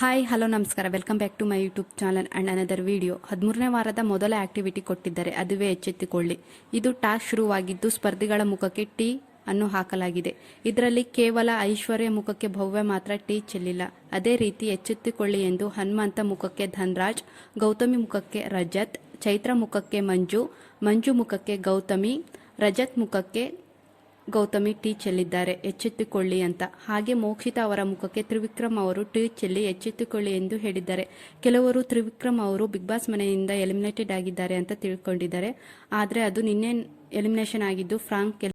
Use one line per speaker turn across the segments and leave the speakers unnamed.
Hi hello ನಮಸ್ಕಾರ. Welcome back to my YouTube channel and another video ಹದಿಮೂರನೇ ವಾರದ ಮೊದಲ ಆಕ್ಟಿವಿಟಿ ಕೊಟ್ಟಿದ್ದಾರೆ. ಅದುವೇ ಎಚ್ಚೆತ್ತುಕೊಳ್ಳಿ. ಇದು ಟಾಸ್ಕ್ ಶುರುವಾಗಿದ್ದು, ಸ್ಪರ್ಧಿಗಳ ಮುಖಕ್ಕೆ ಟೀ ಅನ್ನು ಹಾಕಲಾಗಿದೆ. ಇದರಲ್ಲಿ ಕೇವಲ ಐಶ್ವರ್ಯ ಮುಖಕ್ಕೆ ಭವ್ಯ ಮಾತ್ರ ಟೀ ಚೆಲ್ಲಿಲ್ಲ. ಅದೇ ರೀತಿ ಎಚ್ಚೆತ್ತುಕೊಳ್ಳಿ ಎಂದು ಹನುಮಂತ ಮುಖಕ್ಕೆ ಧನ್ರಾಜ್, ಗೌತಮಿ ಮುಖಕ್ಕೆ ರಜತ್, ಚೈತ್ರ ಮುಖಕ್ಕೆ ಮಂಜು ಮಂಜು ಮುಖಕ್ಕೆ ಗೌತಮಿ, ರಜತ್ ಮುಖಕ್ಕೆ ಗೌತಮಿ ಟೀ ಚೆಲ್ಲಿದ್ದಾರೆ ಎಚ್ಚೆತ್ತುಕೊಳ್ಳಿ ಅಂತ. ಹಾಗೆ ಮೋಕ್ಷಿತ ಅವರ ಮುಖಕ್ಕೆ ತ್ರಿವಿಕ್ರಮ್ ಅವರು ಟೀ ಚೆಲ್ಲಿ ಎಚ್ಚೆತ್ತುಕೊಳ್ಳಿ ಎಂದು ಹೇಳಿದ್ದಾರೆ. ಕೆಲವರು ತ್ರಿವಿಕ್ರಮ್ ಅವರು ಬಿಗ್ ಬಾಸ್ ಮನೆಯಿಂದ ಎಲಿಮಿನೇಟೆಡ್ ಆಗಿದ್ದಾರೆ ಅಂತ ತಿಳ್ಕೊಂಡಿದ್ದಾರೆ. ಆದರೆ ಅದು ನಿನ್ನೆ ಎಲಿಮಿನೇಷನ್ ಆಗಿದ್ದು ಫ್ರಾಂಕ್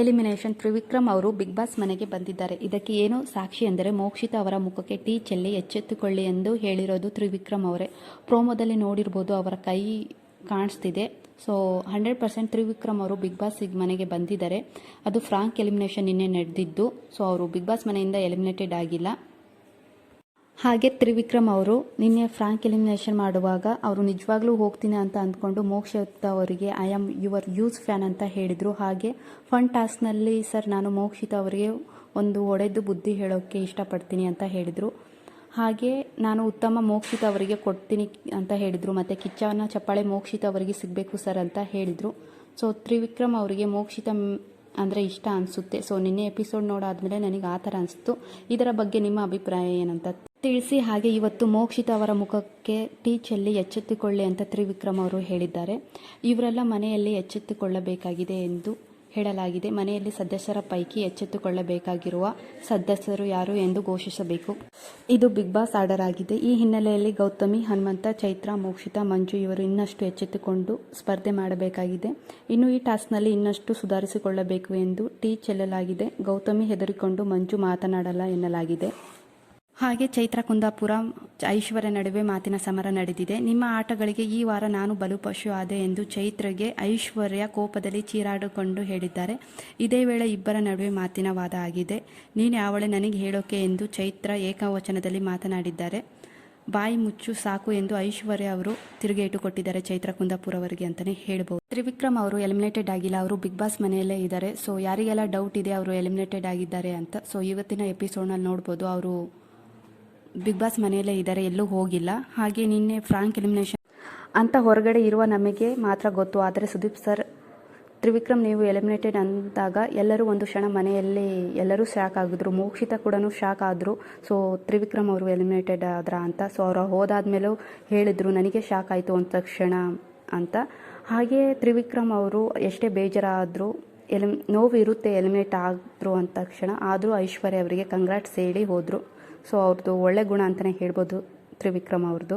ಎಲಿಮಿನೇಷನ್ ತ್ರಿವಿಕ್ರಮ್ ಅವರು ಬಿಗ್ ಬಾಸ್ ಮನೆಗೆ ಬಂದಿದ್ದಾರೆ. ಇದಕ್ಕೆ ಏನು ಸಾಕ್ಷಿ ಅಂದರೆ ಮೋಕ್ಷಿತ ಅವರ ಮುಖಕ್ಕೆ ಟೀ ಚೆಲ್ಲಿ ಎಚ್ಚೆತ್ತುಕೊಳ್ಳಿ ಎಂದು ಹೇಳಿರೋದು ತ್ರಿವಿಕ್ರಮ್ ಅವರೇ. ಪ್ರೋಮೋದಲ್ಲಿ ನೋಡಿರ್ಬೋದು ಅವರ ಕೈ ಕಾಣಿಸ್ತಿದೆ. ಸೊ ಹಂಡ್ರೆಡ್ ಪರ್ಸೆಂಟ್ ತ್ರಿವಿಕ್ರಮ್ ಅವರು ಬಿಗ್ ಬಾಸ್ ಮನೆಗೆ ಬಂದಿದ್ದಾರೆ. ಅದು ಫ್ರಾಂಕ್ ಎಲಿಮಿನೇಷನ್ ನಿನ್ನೆ ನಡೆದಿದ್ದು. ಸೊ ಅವರು ಬಿಗ್ ಬಾಸ್ ಮನೆಯಿಂದ ಎಲಿಮಿನೇಟೆಡ್ ಆಗಿಲ್ಲ. ಹಾಗೆ ತ್ರಿವಿಕ್ರಮ್ ಅವರು ನಿನ್ನೆ ಫ್ರಾಂಕ್ ಎಲಿಮಿನೇಷನ್ ಮಾಡುವಾಗ ಅವರು ನಿಜವಾಗ್ಲೂ ಹೋಗ್ತೀನಿ ಅಂತ ಅಂದ್ಕೊಂಡು ಮೋಕ್ಷಿತ ಅವರಿಗೆ I am your huge fan ಅಂತ ಹೇಳಿದರು. ಹಾಗೆ ಫನ್ ಟಾಸ್ಕ್ನಲ್ಲಿ ಸರ್ ನಾನು ಮೋಕ್ಷಿತ ಅವರಿಗೆ ಒಂದು ಒಡೆದು ಬುದ್ಧಿ ಹೇಳೋಕ್ಕೆ ಇಷ್ಟಪಡ್ತೀನಿ ಅಂತ ಹೇಳಿದರು. ಹಾಗೆ ನಾನು ಉತ್ತಮ ಮೋಕ್ಷಿತ ಅವರಿಗೆ ಕೊಡ್ತೀನಿ ಅಂತ ಹೇಳಿದರು. ಮತ್ತು ಕಿಚ್ಚನ ಚಪ್ಪಾಳೆ ಮೋಕ್ಷಿತ ಅವರಿಗೆ ಸಿಗಬೇಕು ಸರ್ ಅಂತ ಹೇಳಿದರು. ಸೊ ತ್ರಿವಿಕ್ರಮ್ ಅವರಿಗೆ ಮೋಕ್ಷಿತ ಅಂದರೆ ಇಷ್ಟ ಅನಿಸುತ್ತೆ. ಸೊ ನಿನ್ನೆ ಎಪಿಸೋಡ್ ನೋಡಾದಮೇಲೆ ನನಗೆ ಆ ಥರ ಅನಿಸ್ತು. ಇದರ ಬಗ್ಗೆ ನಿಮ್ಮ ಅಭಿಪ್ರಾಯ ಏನಂತ ತಿಳಿಸಿ. ಹಾಗೆ ಇವತ್ತು ಮೋಕ್ಷಿತ ಅವರ ಮುಖಕ್ಕೆ ಟೀಚಲ್ಲಿ ಎಚ್ಚೆತ್ತುಕೊಳ್ಳಿ ಅಂತ ತ್ರಿವಿಕ್ರಮ್ ಅವರು ಹೇಳಿದ್ದಾರೆ. ಇವರೆಲ್ಲ ಮನೆಯಲ್ಲಿ ಎಚ್ಚೆತ್ತುಕೊಳ್ಳಬೇಕಾಗಿದೆ ಎಂದು ಹೇಳಲಾಗಿದೆ. ಮನೆಯಲ್ಲಿ ಸದಸ್ಯರ ಪೈಕಿ ಎಚ್ಚೆತ್ತುಕೊಳ್ಳಬೇಕಾಗಿರುವ ಸದಸ್ಯರು ಯಾರು ಎಂದು ಘೋಷಿಸಬೇಕು. ಇದು ಬಿಗ್ ಬಾಸ್ ಆರ್ಡರ್ ಆಗಿದೆ. ಈ ಹಿನ್ನೆಲೆಯಲ್ಲಿ ಗೌತಮಿ, ಹನುಮಂತ, ಚೈತ್ರ, ಮೋಕ್ಷಿತ, ಮಂಜು ಇವರು ಇನ್ನಷ್ಟು ಎಚ್ಚೆತ್ತುಕೊಂಡು ಸ್ಪರ್ಧೆ ಮಾಡಬೇಕಾಗಿದೆ. ಇನ್ನು ಈ ಟಾಸ್ಕ್ನಲ್ಲಿ ಇನ್ನಷ್ಟು ಸುಧಾರಿಸಿಕೊಳ್ಳಬೇಕು ಎಂದು ಟೀ ಚೆಲ್ಲಲಾಗಿದೆ. ಗೌತಮಿ ಹೆದರಿಕೊಂಡು ಮಂಜು ಮಾತನಾಡಲ್ಲ ಎನ್ನಲಾಗಿದೆ. ಹಾಗೆ ಚೈತ್ರ ಕುಂದಾಪುರ, ಐಶ್ವರ್ಯ ನಡುವೆ ಮಾತಿನ ಸಮರ ನಡೆದಿದೆ. ನಿಮ್ಮ ಆಟಗಳಿಗೆ ಈ ವಾರ ನಾನು ಬಲು ಪಶು ಆದೆ ಎಂದು ಚೈತ್ರಗೆ ಐಶ್ವರ್ಯ ಕೋಪದಲ್ಲಿ ಚೀರಾಡಿಕೊಂಡು ಹೇಳಿದ್ದಾರೆ. ಇದೇ ವೇಳೆ ಇಬ್ಬರ ನಡುವೆ ಮಾತಿನ ವಾದ ಆಗಿದೆ. ನೀನು ಯಾವಳೆ ನನಗೆ ಹೇಳೋಕೆ ಎಂದು ಚೈತ್ರ ಏಕವಚನದಲ್ಲಿ ಮಾತನಾಡಿದ್ದಾರೆ. ಬಾಯಿ ಮುಚ್ಚು ಸಾಕು ಎಂದು ಐಶ್ವರ್ಯ ಅವರು ತಿರುಗೇಟು ಕೊಟ್ಟಿದ್ದಾರೆ ಚೈತ್ರ ಕುಂದಾಪುರ ಅವರಿಗೆ ಅಂತಲೇ ಹೇಳ್ಬೋದು. ತ್ರಿವಿಕ್ರಮ್ ಅವರು ಎಲಿಮಿನೇಟೆಡ್ ಆಗಿಲ್ಲ. ಅವರು ಬಿಗ್ ಬಾಸ್ ಮನೆಯಲ್ಲೇ ಇದ್ದಾರೆ. ಸೊ ಯಾರಿಗೆಲ್ಲ ಡೌಟ್ ಇದೆ, ಅವರು ಎಲಿಮಿನೇಟೆಡ್ ಆಗಿದ್ದಾರೆ ಅಂತ. ಸೊ ಇವತ್ತಿನ ಎಪಿಸೋಡ್ನಲ್ಲಿ ನೋಡ್ಬೋದು. ಅವರು ಬಿಗ್ ಬಾಸ್ ಮನೆಯಲ್ಲೇ ಇದ್ದಾರೆ, ಎಲ್ಲೂ ಹೋಗಿಲ್ಲ. ಹಾಗೆ ನಿನ್ನೆ ಫ್ರಾಂಕ್ ಎಲಿಮಿನೇಷನ್ ಅಂತ ಹೊರಗಡೆ ಇರುವ ನಮಗೆ ಮಾತ್ರ ಗೊತ್ತು. ಆದರೆ ಸುದೀಪ್ ಸರ್ ತ್ರಿವಿಕ್ರಮ್ ನೀವು ಎಲಿಮಿನೇಟೆಡ್ ಅಂದಾಗ ಎಲ್ಲರೂ ಒಂದು ಕ್ಷಣ ಮನೆಯಲ್ಲಿ ಎಲ್ಲರೂ ಶಾಕ್ ಆಗಿದ್ರು. ಮೋಕ್ಷಿತ ಕೂಡ ಶಾಕ್ ಆದರು. ಸೊ ತ್ರಿವಿಕ್ರಮ್ ಅವರು ಎಲಿಮಿನೇಟೆಡ್ ಆದ್ರ ಅಂತ. ಸೊ ಅವರು ಹೋದಾದ್ಮೇಲೂ ಹೇಳಿದರು, ನನಗೆ ಶಾಕ್ ಆಯಿತು ಅಂತ ತಕ್ಷಣ ಅಂತ. ಹಾಗೆ ತ್ರಿವಿಕ್ರಮ್ ಅವರು ಎಷ್ಟೇ ಬೇಜಾರಾದರೂ ಎಲಿಮ್ ನೋವು ಇರುತ್ತೆ ಎಲಿಮಿನೇಟ್ ಆದರು ಅಂದ ತಕ್ಷಣ ಆದರೂ ಐಶ್ವರ್ಯ ಅವರಿಗೆ ಕಂಗ್ರಾಟ್ಸ್ ಹೇಳಿ ಹೋದರು. ಸೊ ಅವ್ರದ್ದು ಒಳ್ಳೆ ಗುಣ ಅಂತಲೇ ಹೇಳ್ಬೋದು ತ್ರಿವಿಕ್ರಮ್ ಅವ್ರದ್ದು.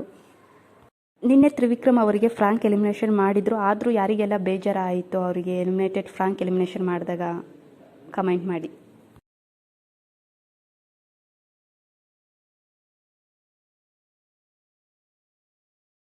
ನಿನ್ನೆ ತ್ರಿವಿಕ್ರಮ್ ಅವರಿಗೆ ಫ್ರಾಂಕ್ ಎಲಿಮಿನೇಷನ್ ಮಾಡಿದ್ರು, ಆದರೂ ಯಾರಿಗೆಲ್ಲ ಬೇಜಾರಾಯಿತು ಅವರಿಗೆ ಎಲಿಮಿನೇಟೆಡ್ ಫ್ರಾಂಕ್ ಎಲಿಮಿನೇಷನ್ ಮಾಡಿದಾಗ ಕಮೆಂಟ್ ಮಾಡಿ.